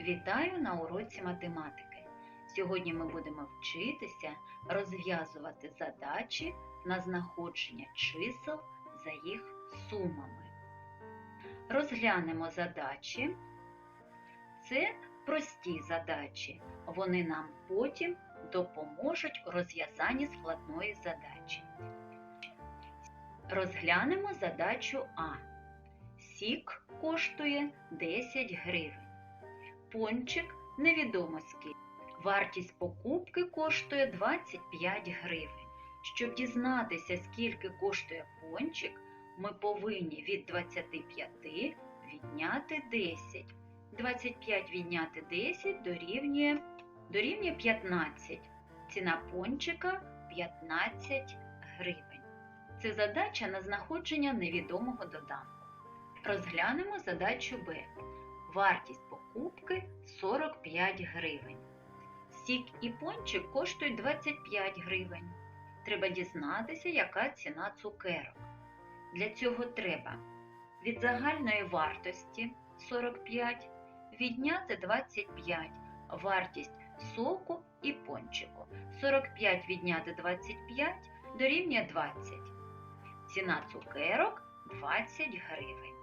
Вітаю на уроці математики. Сьогодні ми будемо вчитися розв'язувати задачі на знаходження чисел за їх сумами. Розглянемо задачі. Це прості задачі. Вони нам потім допоможуть у розв'язанні складної задачі. Розглянемо задачу А. Сік коштує 10 гривень. Пончик невідомо. Вартість покупки коштує 25 гривень. Щоб дізнатися, скільки коштує пончик, ми повинні від 25 відняти 10. 25 відняти 10 дорівнює, дорівнює 15. Ціна пончика 15 гривень. Це задача на знаходження невідомого доданку. Розглянемо задачу Б. Вартість покупки 45 гривень. Сік і пончик коштують 25 гривень. Треба дізнатися, яка ціна цукерок. Для цього треба від загальної вартості 45 відняти 25 вартість соку і пончику. 45 відняти 25 дорівнює 20. Ціна цукерок 20 гривень.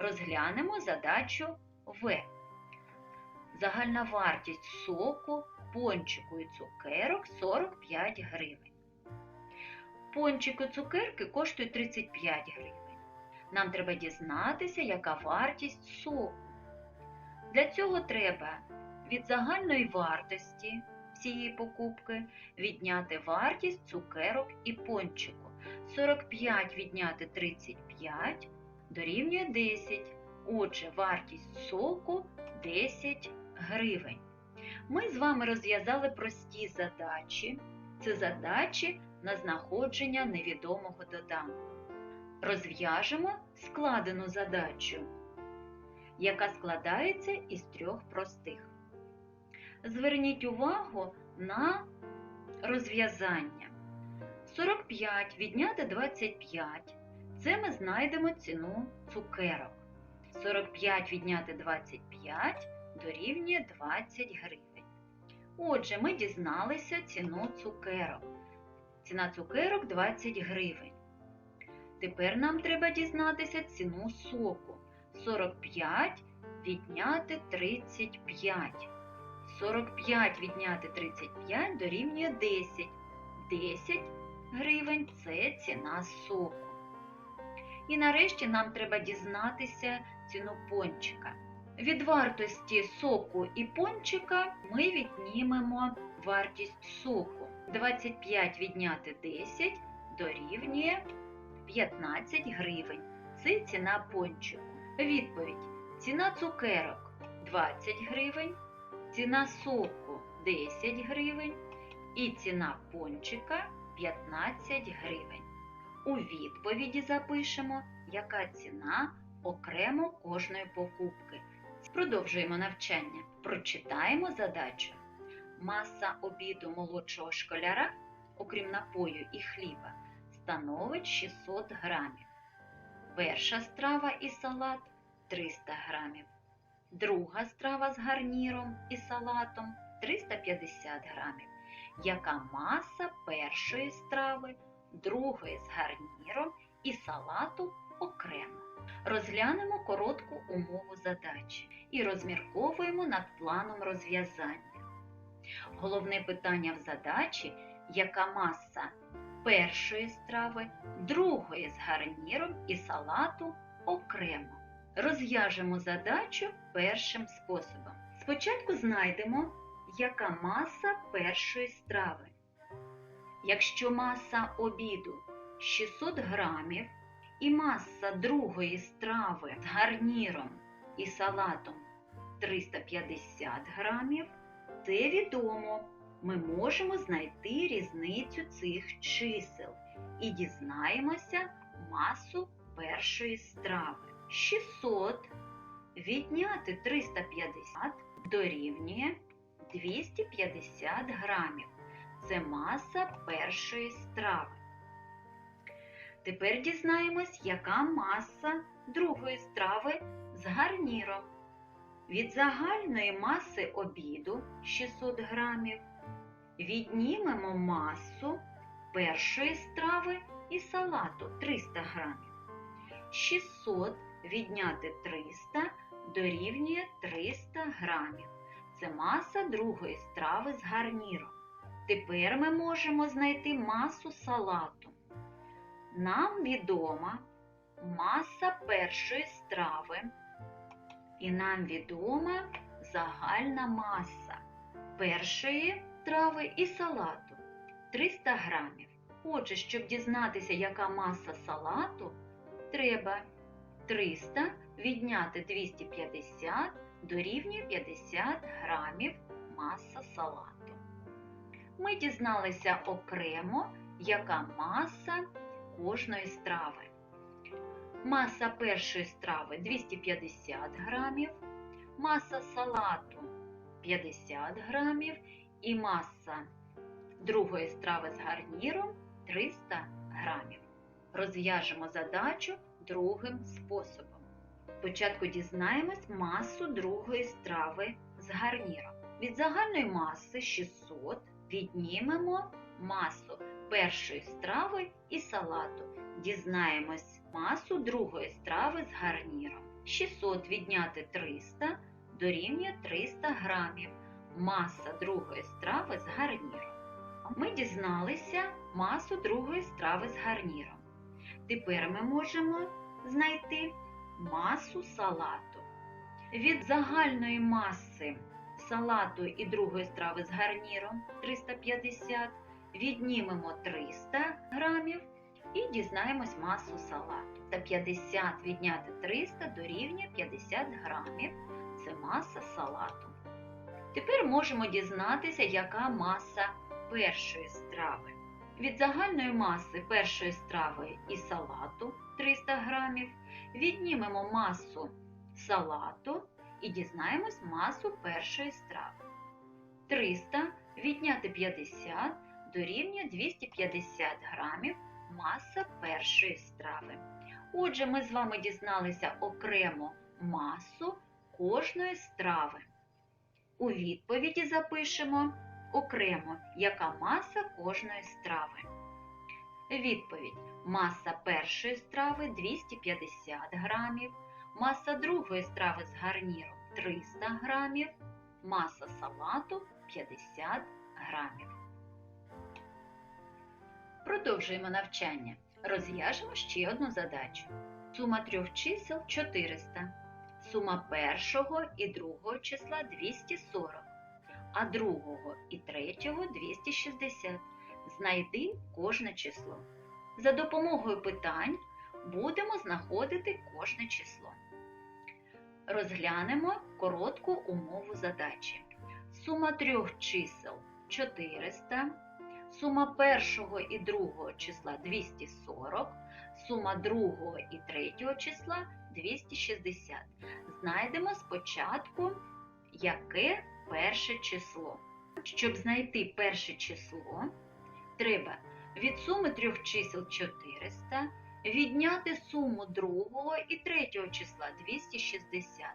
Розглянемо задачу В. Загальна вартість соку, пончику і цукерок 45 гривень. Пончик і цукерки коштують 35 гривень. Нам треба дізнатися, яка вартість соку. Для цього треба від загальної вартості цієї покупки відняти вартість цукерок і пончику. 45 відняти 35 дорівнює 10. Отже, вартість соку 10 гривень. Ми з вами розв'язали прості задачі. Це задачі на знаходження невідомого доданку. Розв'яжемо складену задачу, яка складається із трьох простих. Зверніть увагу на розв'язання. 45 відняти 25. Це ми знайдемо ціну цукерок. 45 відняти 25 дорівнює 20 гривень. Отже, ми дізналися ціну цукерок. Ціна цукерок 20 гривень. Тепер нам треба дізнатися ціну соку. 45 відняти 35. 45 відняти 35 дорівнює 10. 10 гривень це ціна соку. І нарешті нам треба дізнатися ціну пончика. Від вартості соку і пончика ми віднімемо вартість соку. 25 відняти 10 дорівнює 15 гривень. Це ціна пончику. Відповідь: ціна цукерок 20 гривень, ціна соку 10 гривень і ціна пончика 15 гривень. У відповіді запишемо, яка ціна окремо кожної покупки. Продовжуємо навчання. Прочитаємо задачу. Маса обіду молодшого школяра, окрім напою і хліба, становить 600 грамів. Перша страва і салат 300 грамів. Друга страва з гарніром і салатом 350 грамів. Яка маса першої страви, другої з гарніром і салату окремо? Розглянемо коротку умову задачі і розмірковуємо над планом розв'язання. Головне питання в задачі, яка маса першої страви, другої з гарніром і салату окремо. Розв'яжемо задачу першим способом. Спочатку знайдемо, яка маса першої страви. Якщо маса обіду 600 грамів і маса другої страви з гарніром і салатом 350 грамів, це відомо. Ми можемо знайти різницю цих чисел і дізнаємося масу першої страви. 600 відняти 350 дорівнює 250 грамів. Це маса першої страви. Тепер дізнаємось, яка маса другої страви з гарніром. Від загальної маси обіду 600 грамів віднімемо масу першої страви і салату 300 грамів. 600 відняти 300 дорівнює 300 грамів. Це маса другої страви з гарніром. Тепер ми можемо знайти масу салату. Нам відома маса першої страви, і нам відома загальна маса першої страви і салату 300 грамів. Отже, щоб дізнатися, яка маса салату, треба 300 відняти 250 дорівнює 50 грамів маса салату. Ми дізналися окремо, яка маса кожної страви. Маса першої страви 250 грамів, маса салату 50 грамів і маса другої страви з гарніром 300 грамів. Розв'яжемо задачу другим способом. Спочатку дізнаємось масу другої страви з гарніром. Від загальної маси 600 віднімемо масу першої страви і салату. Дізнаємось масу другої страви з гарніром. 600 відняти 300 дорівнює 300 грамів. Маса другої страви з гарніром. Ми дізналися масу другої страви з гарніром. Тепер ми можемо знайти масу салату. Від загальної маси салату і другої страви з гарніром 350 віднімемо 300 грамів і дізнаємось масу салату. Та 50 відняти 300 дорівнює 50 грамів. Це маса салату. Тепер можемо дізнатися, яка маса першої страви. Від загальної маси першої страви і салату 300 грамів віднімемо масу салату і дізнаємось масу першої страви. 300 відняти 50 дорівнює 250 грамів маса першої страви. Отже, ми з вами дізналися окремо масу кожної страви. У відповіді запишемо окремо, яка маса кожної страви. Відповідь: маса першої страви 250 грамів, маса другої страви з гарніром 300 грамів, маса салату 50 грамів. Продовжуємо навчання. Розв'яжемо ще одну задачу. Сума трьох чисел 400. Сума першого і другого числа 240, а другого і третього 260. Знайди кожне число. За допомогою питань будемо знаходити кожне число. Розглянемо коротку умову задачі. Сума трьох чисел 400, сума першого і другого числа 240, сума другого і третього числа 260. Знайдемо спочатку, яке перше число. Щоб знайти перше число, треба від суми трьох чисел 400 відняти суму другого і третього числа 260.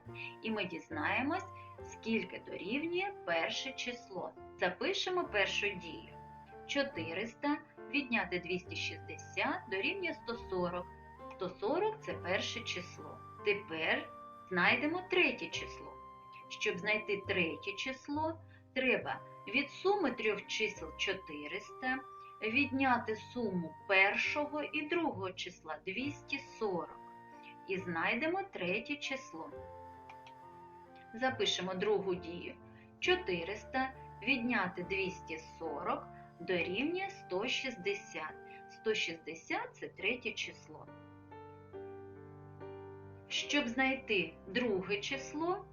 І ми дізнаємось, скільки дорівнює перше число. Запишемо першу дію. 400 відняти 260 дорівнює 140. 140 це перше число. Тепер знайдемо третє число. Щоб знайти третє число, треба від суми трьох чисел 400 відняти суму першого і другого числа 240 і знайдемо третє число. Запишемо другу дію. 400 відняти 240 дорівнює 160. 160 це третє число. Щоб знайти друге число,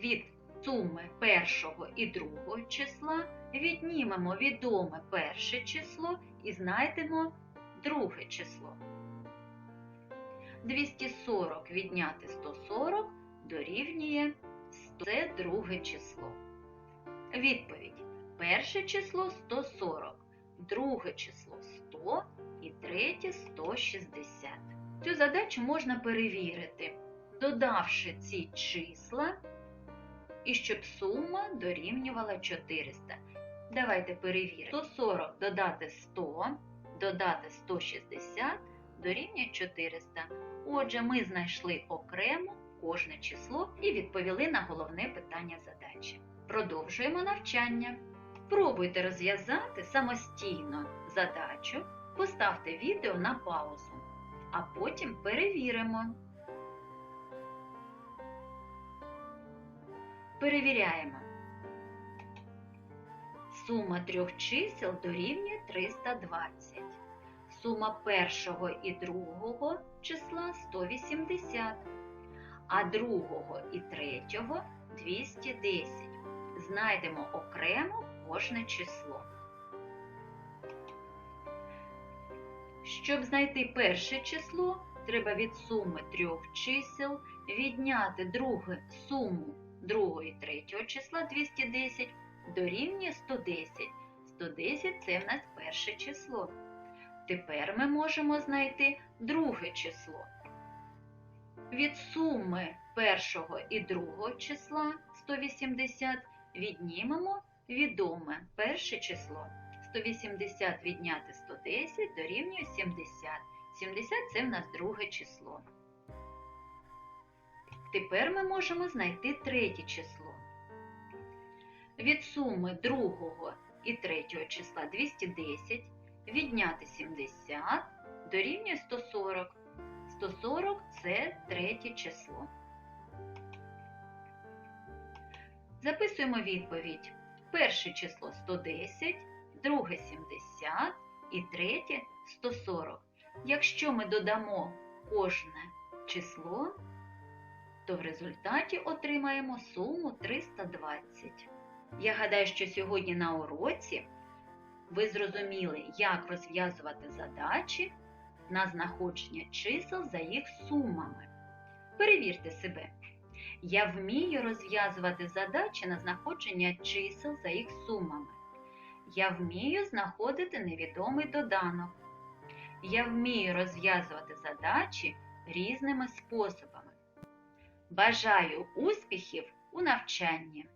від суми першого і другого числа віднімемо відоме перше число і знайдемо друге число. 240 відняти 140 дорівнює 100. Це друге число. Відповідь. Перше число 140, друге число 100 і третє 160. Цю задачу можна перевірити, додавши ці числа і щоб сума дорівнювала 400. Давайте перевіримо. 140 додати 100, додати 160 дорівнює 400. Отже, ми знайшли окремо кожне число і відповіли на головне питання задачі. Продовжуємо навчання. Пробуйте розв'язати самостійно задачу, поставте відео на паузу, а потім перевіримо. Перевіряємо. Сума трьох чисел дорівнює 320. Сума першого і другого числа 180, а другого і третього 210. Знайдемо окремо кожне число. Щоб знайти перше число, треба від суми трьох чисел відняти друге суму другого і третього числа 210 дорівнює 110. 110 це в нас перше число. Тепер ми можемо знайти друге число. Від суми першого і другого числа 180 віднімемо відоме перше число. 180 відняти 110 дорівнює 70. 70 це в нас друге число. Тепер ми можемо знайти третє число. Від суми другого і третього числа 210 відняти 70 дорівнює 140. 140 це третє число. Записуємо відповідь. Перше число 110, друге 70 і третє 140. Якщо ми додамо кожне число, то в результаті отримаємо суму 320. Я гадаю, що сьогодні на уроці ви зрозуміли, як розв'язувати задачі на знаходження чисел за їх сумами. Перевірте себе. Я вмію розв'язувати задачі на знаходження чисел за їх сумами. Я вмію знаходити невідомий доданок. Я вмію розв'язувати задачі різними способами. Бажаю успіхів у навчанні!